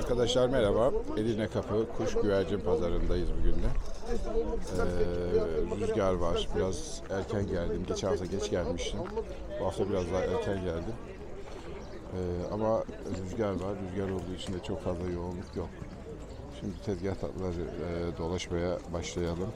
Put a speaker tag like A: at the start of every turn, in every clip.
A: Arkadaşlar merhaba. Edirne Kapı Kuş Güvercin Pazarındayız bugün de. Ee, rüzgar var. Biraz erken geldim. Geçen hafta geç gelmiştim. Bu hafta biraz daha erken geldim. Ee, ama rüzgar var. Rüzgar olduğu için de çok fazla yoğunluk yok. Şimdi tezgah tatlıları e, dolaşmaya başlayalım.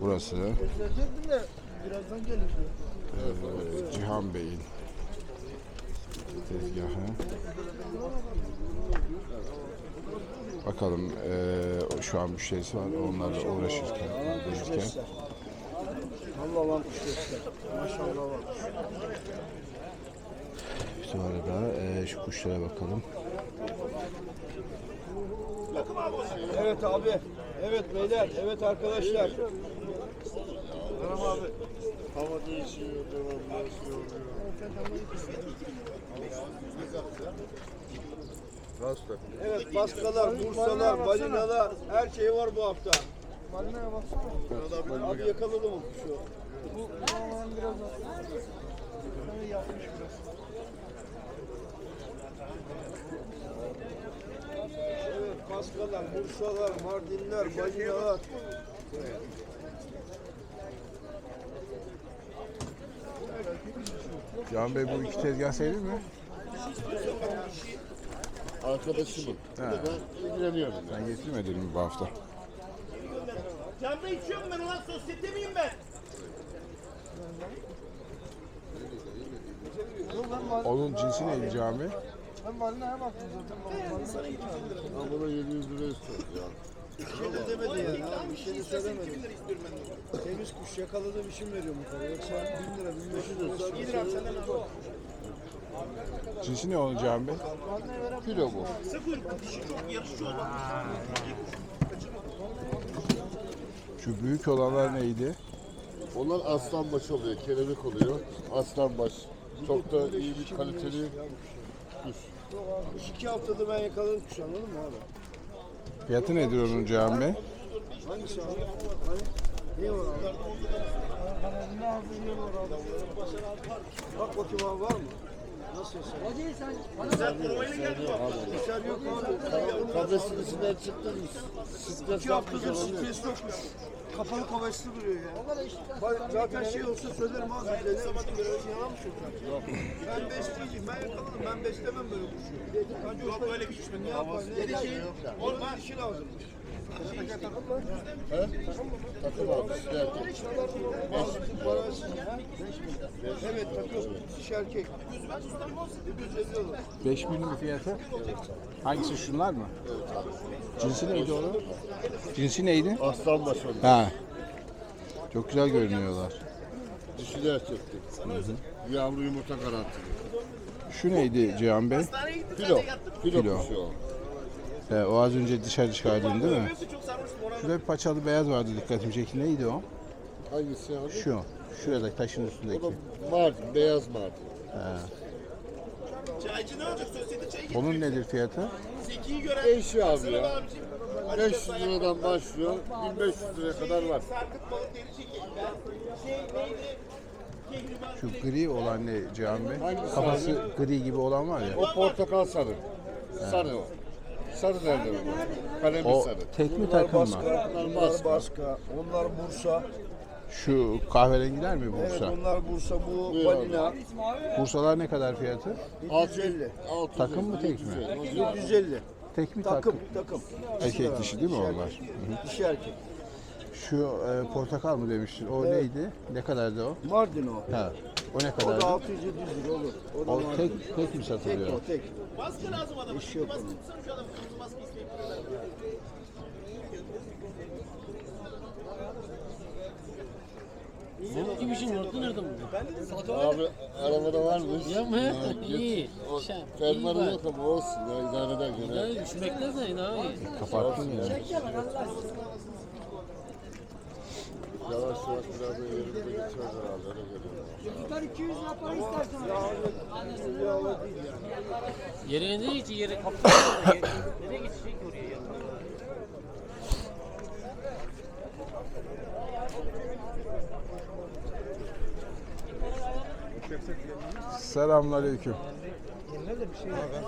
A: Burası
B: birazdan gelir.
A: e, Cihan Bey'in tezgahı. Bakalım eee, şu an müşterisi var. Onlarla uğraşırken, uğraşırken.
B: Allah lan kuş göster. Maşallah var.
A: Şu arada eee, şu kuşlara bakalım.
B: Evet abi. Evet beyler. Evet arkadaşlar. Merhaba abi.
C: Hava değişiyor, devam değişiyor.
B: Evet baskalar, bursalar, balinalar her şey var bu hafta.
D: Balinaya baksana.
B: Abi yakaladım o kuşu.
D: Bu zaman biraz yapmış biraz.
B: Evet baskalar, bursalar, mardinler, balinalar.
A: Cihan Bey bu iki tezgah senin mi?
C: Arkadaşımın. Bir de ben ilgileniyorum.
A: Sen getirmedin mi bu hafta?
E: Canlı içiyorum ben ulan sosyete miyim ben?
A: Onun cinsi neydi Bey?
D: ben balinaya baktım zaten.
C: Ben buna 700 lira istiyorum ya.
B: Bir şey de demedi yani abi. Bir şey de söylemedi. Temiz kuş yakaladığım için veriyorum bu kadar. Yoksa 1000 lira, 1500 lira. 1 lira senden al.
A: Cinsi ne onun Cihan Bey?
C: Kilo bu.
A: Şu büyük olanlar neydi?
C: Onlar aslanbaş oluyor, kelebek oluyor. Aslanbaş. Çok da iyi bir kaliteli kuş.
B: 2 haftada ben yakaladım kuş anladın mı abi?
A: Fiyatı nedir onun Cihan Bey?
B: Hangisi abi? Hani? Ne var abi? Bak bakayım abi var mı?
C: Kafesin içinden çıktın mı? Stres
B: İki haftadır stres yokmuş. Kapalı kafesli duruyor ya. Bak, zaten şey olsa söylerim. Yalan mı söylüyorsun? Ben besleyeceğim. Ben yakaladım. Ben beslemem böyle kuşu.
E: Yok öyle bir mi?
B: Ne yapar? Ne şey? Onun dişi lazımmış.
C: He? Takım abi.
B: Evet takıyor. Dişi erkek. 150 olur.
A: 5000 mi fiyatı? Hangisi şunlar mı? Cinsi neydi onun? Cinsi neydi?
C: Aslanbaş oluyor.
A: Ha. Çok güzel görünüyorlar.
C: Dişili erkekti. Yavru yumurta garantili.
A: Şu neydi Cihan Bey?
C: Kilo. Kilo,
A: Kilo.
C: O.
A: He, o az önce dışarı çıkardın değil mi? Şurada bir paçalı beyaz vardı dikkatimi çekti. Neydi o?
C: Hangisi abi?
A: Şu. Şuradaki taşın
C: O
A: üstündeki.
C: da Mardin, beyaz Mardin.
E: Çaycı ne olacak? Sosyete çayı
A: Onun nedir fiyatı?
E: Zeki'yi gören.
C: Değişiyor abi ya.
E: Abicim.
C: 500 liradan başlıyor, 1500 liraya kadar var.
E: Sarkıt balık deri çekeyim. Şey neydi?
A: Şu gri olan ne Cihan Bey?
C: Hangisi
A: Kafası gri gibi olan var ya.
C: O portakal sarı. Sarı o. Sarı derler ona. Kalemli
A: O
C: sarı.
A: tek mi takım mı?
B: baska, bunlar baska, onlar Bursa.
A: Şu kahverengiler mi
B: Evet
A: Bursa?
B: onlar Bursa, bu
C: Buyur
B: balina.
A: Bursalar ne kadar fiyatı?
B: 750.
C: 600,
A: Takım mı, tek mi?
C: 750.
B: 750.
A: Tek mi
B: Takım,
A: takım?
B: takım.
A: Erkek dişi değil mi onlar?
B: Dişi erkek.
A: Şu e, portakal mı demiştin? O neydi? Ne kadardı o?
B: Mardin o.
A: Ha. O ne
B: O da
A: kadardı?
B: 600-700 lira olur. O da
A: O
B: Mardin.
A: tek tek mi
B: Tek
A: satılıyor?
B: o tek.
E: Baskı lazım adama.
B: İş yok onun.
E: tutsana şu adamı. Kırmızı baskı isteyip.
F: Senin gibi işin yoktu nereden buldun?
C: Abi arabada varmış.
F: Ya mı? İyi.
C: git. O
F: Şey,
C: Fermanı
F: iyi
C: yok ama olsun ya idare eder gene.
F: Ya üşümekten sen iyi.
A: Kapattın ya.
C: Yavaş yavaş biraz da yerinde geçiyoruz herhalde öyle geliyor.
F: Yere ne için yere Nereye geçecek oraya ya?
A: Selamünaleyküm.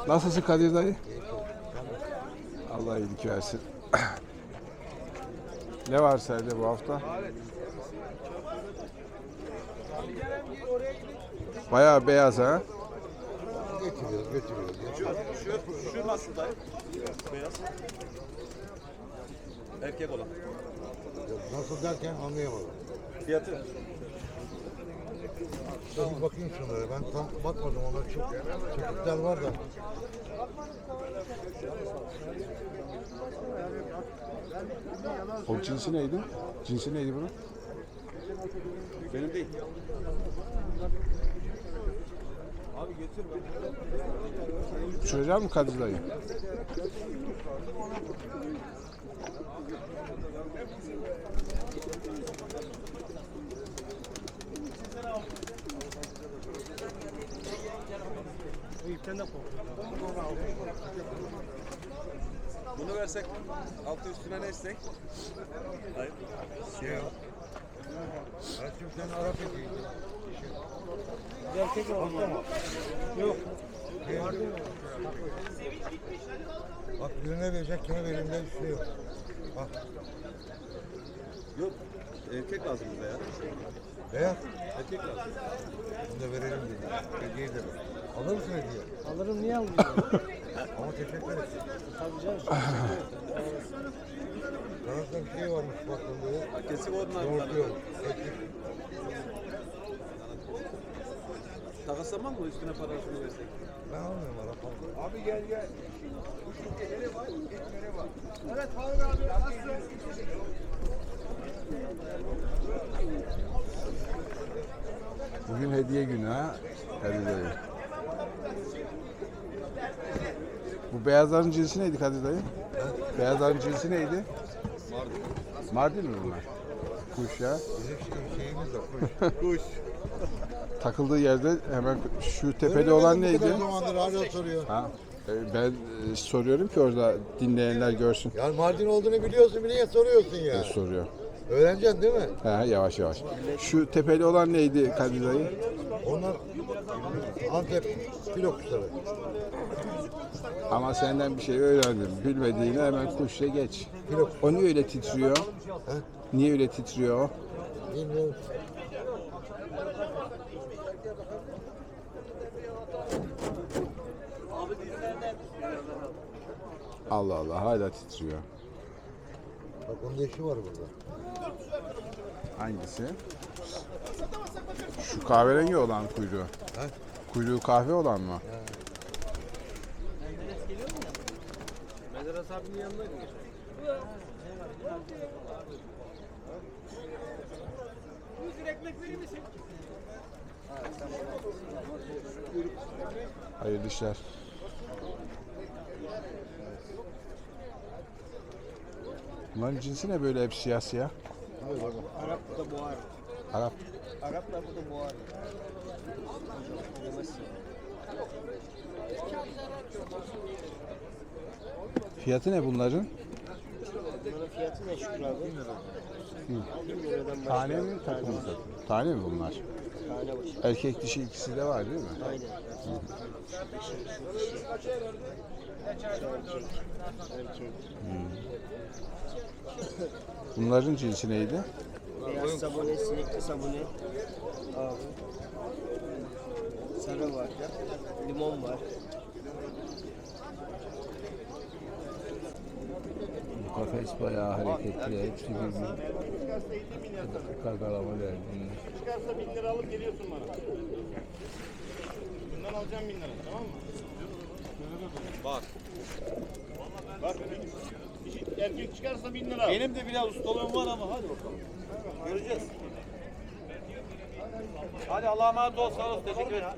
A: Nasılsın Kadir dayı? Allah iyilik versin. Ne var sende bu hafta? Bayağı beyaz ha.
G: Getiriyoruz, getiriyoruz.
E: Şu nasıl dayı? Beyaz. Erkek olan.
G: Nasıl derken anlayamadım.
E: Fiyatı?
G: Şöyle bir bakayım şunlara. Ben tam bakmadım. Onlar çok çekikler var da.
A: O cinsi neydi? Cinsi neydi bunun?
E: Benim değil.
A: Uçuracak mı Kadir dayı?
E: Bunu versek altı üstüne ne istek? Hayır.
G: Şey yok. Şimdi sen Arap ekiydi.
D: Erkek orta mı? Yok.
G: Bak birine verecek kime vereyim diye düşünüyor. Bak
E: Yok. Erkek lazım bize ya.
G: beyaz.
E: Erkek lazım.
G: Bunu da verelim dedi. Hediye de ver. Alır mısın hediye?
D: Alırım niye almıyorum?
G: Ama teşekkür ederim.
D: Tabii canım.
G: Kanatında bir şey varmış bak bunda.
E: Ha, Kesik onlar
G: Yoğurt
E: bunlar.
G: yok. Etlik.
E: Takaslamam mı üstüne parasını versek?
G: Ben almıyorum Arap.
H: Abi gel gel. Kuşun var, etleri var. Evet Faruk abi nasılsın?
A: Bugün hediye günü ha. Kadir dayı. Bu beyazların cinsi neydi Kadir dayı? Beyazların cinsi neydi? Mardin. Mardin mi bunlar? Kuş ya.
G: Bizim şey, şeyimiz de kuş. kuş.
A: Takıldığı yerde hemen şu tepeli olan neydi?
G: Ne zamandır hala soruyor.
A: Ha, e, ben e, soruyorum ki orada dinleyenler görsün.
G: Ya Mardin olduğunu biliyorsun niye soruyorsun ya?
A: Soruyor.
G: Öğreneceksin değil mi?
A: Ha, yavaş yavaş. Şu tepeli olan neydi Kadir dayı?
G: Onlar Antep filo kuşları.
A: Ama senden bir şey öğrendim. Bilmediğini hemen kuşla geç. O niye öyle titriyor? Niye öyle titriyor o?
G: Bilmiyorum.
A: Allah Allah hala titriyor.
G: Bak onun da eşi var burada.
A: Hangisi? Şu kahverengi olan kuyruğu. Kuyruğu kahve olan mı?
I: Menderes abinin yanına gidiyor.
A: Hayırlı işler. Bunların cinsi ne böyle hep siyah siyah?
D: Arap bu da boğar.
A: Arap.
D: Arap da bu da boğar.
A: Fiyatı ne bunların?
D: Bunların fiyatı ne Şükrü abi? 1000 liradan başlıyor.
A: Tane mi takım mı? Tane mi bunlar?
D: Tane başı.
A: Erkek dişi ikisi de var değil mi?
D: Aynen. Şu Erkek.
A: Bunların cinsi neydi?
D: Beyaz sabune, sinekli sabune. Abi. Sarı var. Limon var.
A: Bu kafes bayağı hareketli. Hepsi birbirine kagalama derdinde.
J: Çıkarsa bin lira alıp geliyorsun bana. Bundan alacağım bin lira tamam mı?
E: Bak.
J: Bak. Erkek çıkarsa bin lira.
E: Benim de biraz ustalığım var ama hadi bakalım. Göreceğiz. Hadi Allah'a emanet ol. Sağ olasın. Teşekkür ederim.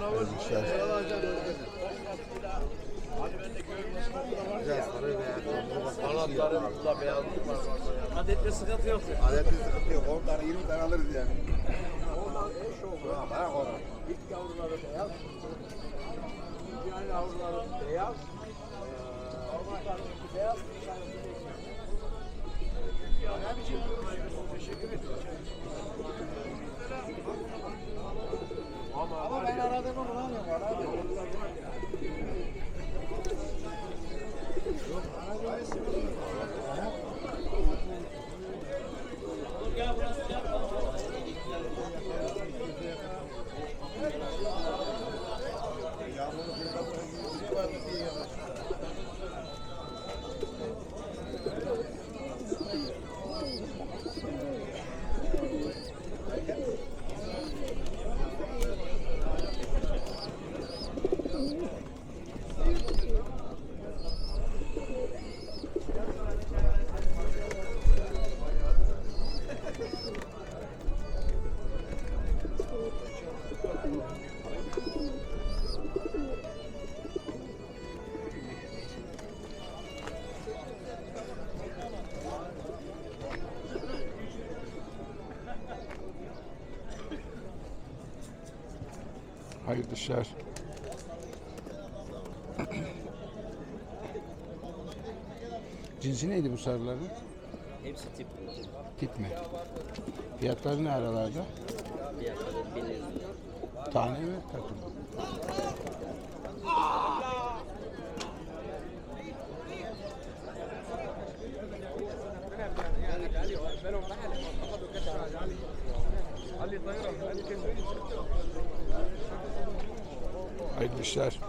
A: Hayırlı işler.
E: Kanatlarımızla beyazlık var.
F: Adette sıkıntı yok.
E: Adetli sıkıntı yok. 10 tane 20 tane alırız yani. Bırak onu. İlk yavruları beyaz. İlk yavruları beyaz. Beyaz. Ama ben aradığımı bulamıyorum abi.
A: Hayırlı işler. Cinsi neydi bu sarıların?
F: Hepsi tip.
A: Tip mi? Fiyatları ne aralarda?
F: Fiyatları 1100 lira.
A: Tane mi? Takım. mı? Hayırlı işler.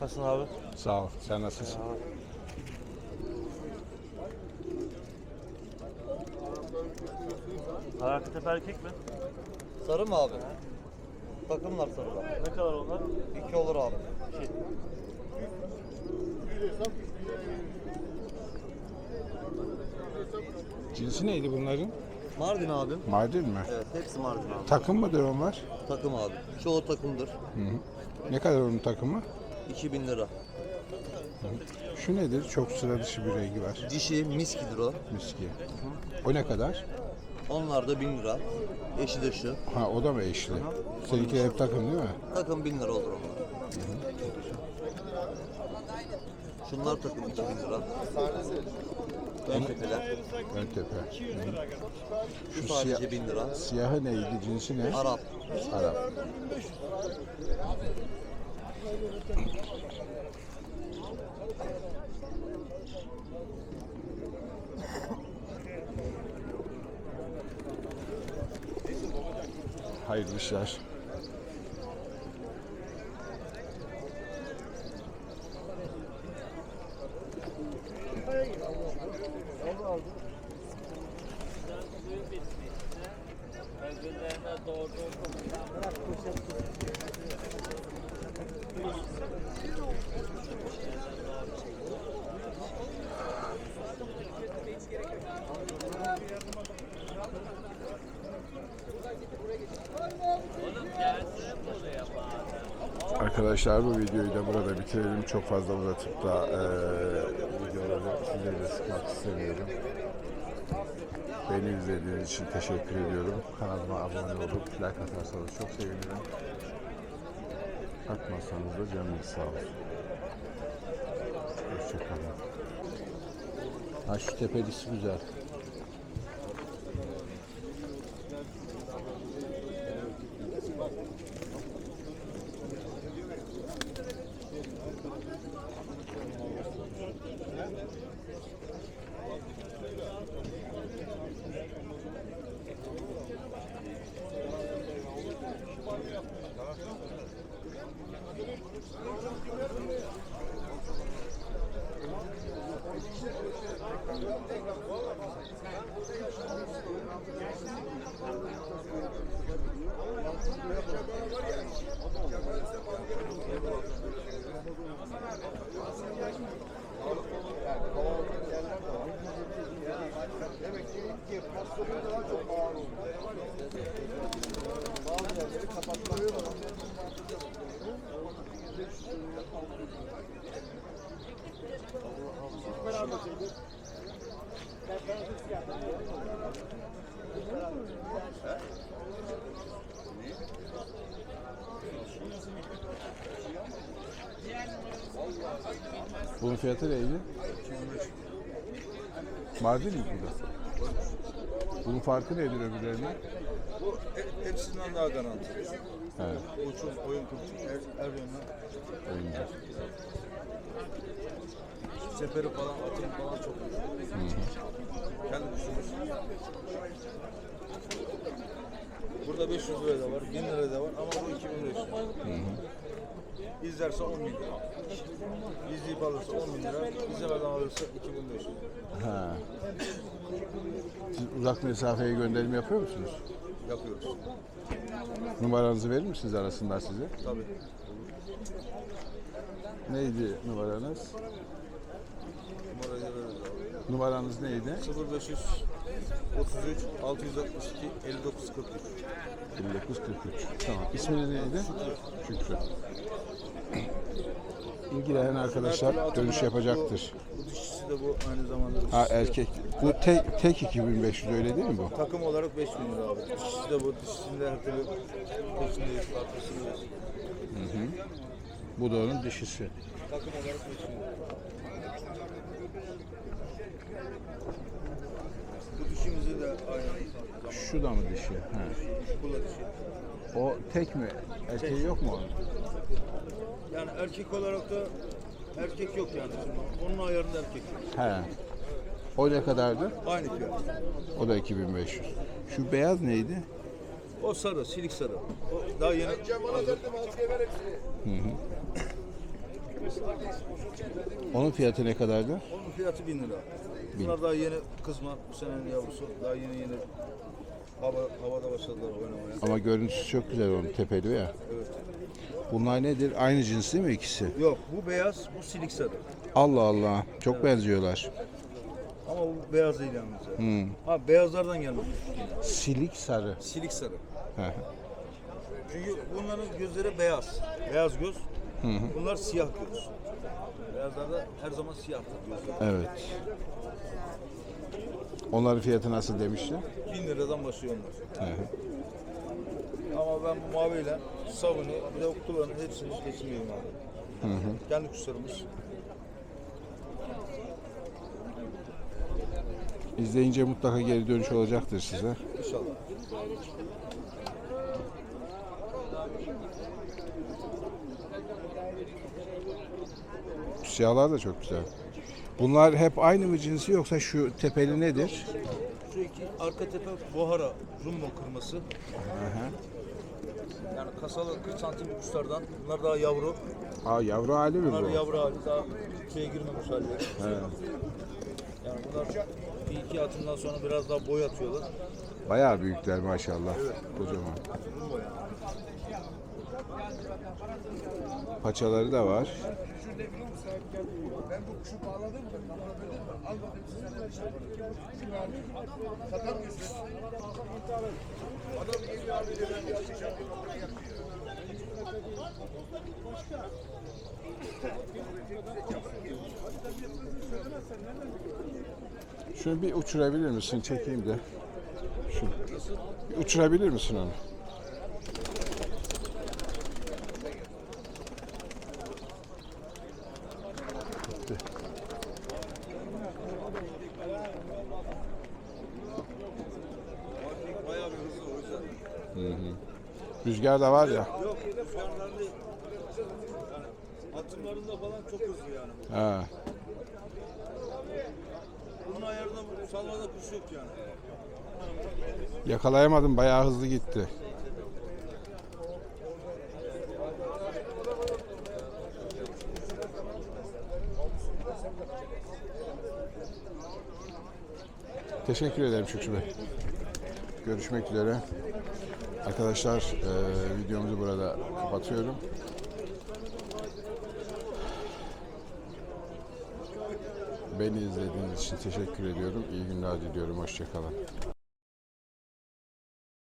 D: Nasılsın abi?
A: Sağ ol. Sen nasılsın?
D: Harakət tepe erkek mi?
K: Sarı mı abi? Takımlar sarılar.
D: Ne kadar onlar?
K: İki olur abi.
A: Cinsi neydi bunların?
K: Mardin abi.
A: Mardin mi?
K: Evet hepsi Mardin abi.
A: Takım mıdır onlar?
K: Takım abi. Çoğu takımdır.
A: Ne kadar onun takımı?
K: 2000 lira.
A: Şu nedir? Çok sıra dışı bir rengi var.
K: Dişi miskidir o.
A: Miski. O ne kadar?
K: Onlar da 1000 lira. Eşi de şu.
A: Ha o da mı eşli? Seninki hep takım değil mi?
K: Takım 1000 lira olur onlar. Şunlar takım 2000 lira. Ön tepeler.
A: Ön tepe.
K: Şu
A: siyah,
K: 1000 lira.
A: siyahı neydi? Cinsi ne?
K: Arap.
A: Arap. Hayırlı işler. Arkadaşlar bu videoyu da burada bitirelim. Çok fazla uzatıp da eee videoları sizlere sıkmak istemiyorum. Beni izlediğiniz için teşekkür ediyorum. Kanalıma abone olup like atarsanız çok sevinirim. Atmazsanız da canınız sağ olsun. Hoşçakalın. Ha şu tepelisi güzel. Yaşlardan da Bunun fiyatı neydi? Mardin mi bu da? Bunun farkı nedir öbürlerine?
B: Bu hepsinden daha garanti.
A: Evet,
B: Uçum, oyun kurtu, her, her yönden.
A: oyuncu.
B: Seferi falan, atım falan çok iyi. Kendi düşünürsün. Burada 500 lira da var, 1000 lira da var ama bu 2500 lira. İzlerse 10 bin lira. İzleyip alırsa 10 bin lira, izlemeden alırsa 2500 lira.
A: Ha. Siz uzak mesafeye gönderim yapıyor musunuz?
B: Yapıyoruz.
A: Numaranızı verir misiniz arasınlar size?
B: Tabii.
A: Neydi numaranız?
B: Numarayı veririz abi.
A: Numaranız neydi?
B: 0500 33 662 59 43.
A: 1943. Tamam. İsminiz neydi? Şükrü. İlgilenen arkadaşlar dönüş yapacaktır.
B: Dişisi de bu aynı zamanda.
A: Ha erkek. Bu tek, tek 2500 öyle değil mi bu?
B: Takım olarak 5000 lira abi. Dişisi de bu. Dişisinde her türlü peşindeyiz. Farklısıyız.
A: Bu da onun dişisi.
B: Takım olarak 5000 lira. Bu dişimizi de aynı.
A: Şu da mı dişi? Ha.
B: Bu da dişi.
A: O tek mi? Erkeği yok mu onun?
B: Yani erkek olarak da erkek yok yani. Onun ayarında erkek yok.
A: He. O ne kadardı?
B: Aynı fiyat.
A: O da 2500. Şu beyaz neydi?
B: O sarı, silik sarı. O daha yeni hazır.
A: Onun fiyatı ne kadardı?
B: Onun fiyatı 1000 lira. Bunlar daha yeni kızma, bu senenin yavrusu. Daha yeni yeni hava, havada başladılar oynamaya.
A: Ama görüntüsü çok güzel onun tepeli ya.
B: Evet.
A: Bunlar nedir? Aynı cins değil mi ikisi?
B: Yok bu beyaz, bu silik sarı.
A: Allah Allah. Çok benziyorlar.
B: Ama bu beyaz değil yalnız. ya.
A: Hmm.
B: Ha beyazlardan gelmiş.
A: Silik sarı.
B: Silik sarı.
A: Hı hı.
B: Çünkü bunların gözleri beyaz. Beyaz göz. Bunlar siyah göz. Beyazlarda her zaman siyahtır gözleri.
A: evet. Onların fiyatı nasıl demişti?
B: 1000 liradan başlıyor onlar.
A: Hı hı.
B: Ama ben bu maviyle sabunu bir de hepsini geçmiyorum abi. Kendi kuşlarımız.
A: İzleyince mutlaka geri dönüş olacaktır size.
B: İnşallah.
A: Siyahlar da çok güzel. Bunlar hep aynı mı cinsi yoksa şu tepeli nedir?
B: Şu iki arka tepe Bohara Jumbo kırması. Yani kasalı 40 santim kuşlardan. Bunlar daha yavru.
A: Aa yavru hali mi
B: Bunlar
A: bu?
B: yavru hali daha şeye girmemiş halleri. Yani bunlar bir iki atımdan sonra biraz daha boy atıyorlar.
A: Bayağı büyükler maşallah. Kocaman.
B: Jumbo yani.
A: Paçaları da var.
C: Ben bu kuşu bağladım mı? Anladın mı? Al bakayım size ne şey var. Şunu al. Satar mısın? Adam geliyor abi diyor ben bir.
A: Şunu bir uçurabilir misin? Çekeyim de. Şu. Bir uçurabilir misin onu?
B: Bayağı bir hızlı o yüzden.
A: Rüzgar da var ya.
B: Yok değil. Yani atımlarında falan çok hızlı yani.
A: Ha.
B: Bunun ayarında salvada kuş yok yani.
A: Yakalayamadım. Bayağı hızlı gitti. Teşekkür ederim Şükrü Bey. Görüşmek üzere. Arkadaşlar eee, videomuzu burada kapatıyorum. Beni izlediğiniz için teşekkür ediyorum. İyi günler diliyorum. Hoşçakalın.